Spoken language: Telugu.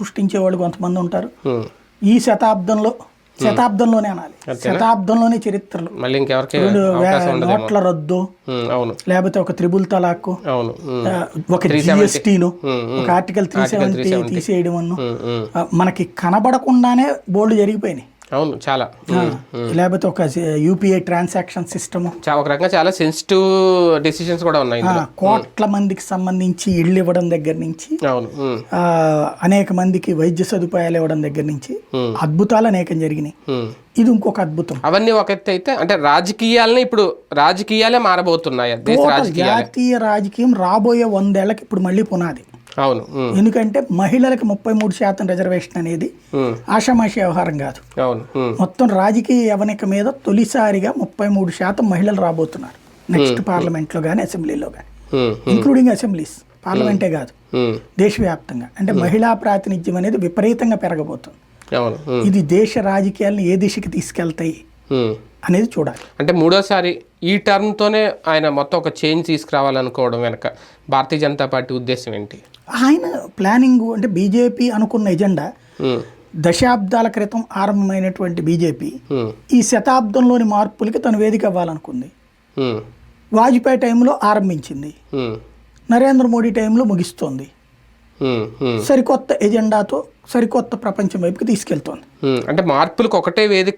సృష్టించే వాళ్ళు కొంతమంది ఉంటారు. ఈ శతాబ్దంలో శతాబ్దంలోనే అనాలి. శతాబ్దంలోనే చరిత్రలు. నోట్ల రద్దు లేకపోతే ఒక త్రిబుల్ తలాక్ ఒక జిఎస్టీను ఒక ఆర్టికల్ త్రీ సెవెంటీ తీసేయడం మనకి కనబడకుండానే బోల్డ్ జరిగిపోయినాయి. అవును చాలా. లేకపోతే ఒక యూపీఐ ట్రాన్సాక్షన్ సిస్టమ్ ఒక రకంగా చాలా సెన్సిటివ్ డెసిషన్స్ కూడా ఉన్నాయి కోట్ల మందికి సంబంధించి ఇళ్ళు ఇవ్వడం దగ్గర నుంచి అవును అనేక మందికి వైద్య సదుపాయాలు ఇవ్వడం దగ్గర నుంచి అద్భుతాలు అనేకం జరిగినాయి. ఇది ఇంకొక అద్భుతం. అవన్నీ ఒక ఎత్తు అయితే అంటే రాజకీయాలని ఇప్పుడు రాజకీయాలే మారబోతున్నాయి. జాతీయ రాజకీయం రాబోయే వందేళ్ళకి ఇప్పుడు మళ్ళీ పునాది. అవును. ఎందుకంటే మహిళలకు ముప్పై మూడు శాతం రిజర్వేషన్ అనేది ఆషామాషి వ్యవహారం కాదు. మొత్తం రాజకీయ యవనిక మీద తొలిసారిగా ముప్పై మూడు శాతం మహిళలు రాబోతున్నారు. నెక్స్ట్ పార్లమెంట్లో కానీ అసెంబ్లీలో కానీ ఇంక్లూడింగ్ అసెంబ్లీస్ పార్లమెంటే కాదు. దేశవ్యాప్తంగా. అంటే మహిళా ప్రాతినిధ్యం అనేది విపరీతంగా పెరగబోతుంది. ఇది దేశ రాజకీయాలను ఏ దిశకి తీసుకెళ్తాయి. అనేది చూడాలి. అంటే మూడోసారి ఈ టర్మ్తోనే ఆయన మొత్తం ఒక చేంజ్ తీసుకురావాలనుకోవడం వెనక భారతీయ జనతా పార్టీ ఉద్దేశం ఏంటి? ఆయన ప్లానింగ్ అంటే బీజేపీ అనుకున్న ఎజెండా ఉమ్, దశాబ్దాల క్రితం ఆరంభమైనటువంటి బీజేపీ ఉమ్, ఈ శతాబ్దంలోని మార్పులకి తను వేదిక ఇవ్వాలనుకుంది వాజ్పేయి టైంలో ఆరంభించింది. నరేంద్ర మోడీ టైంలో ముగిస్తోంది. సరికొత్త ఎజెండాతో సరికొత్త ప్రపంచం వైపుకి తీసుకెళ్తోంది. అంటే మార్పులకు ఒకటే వేదిక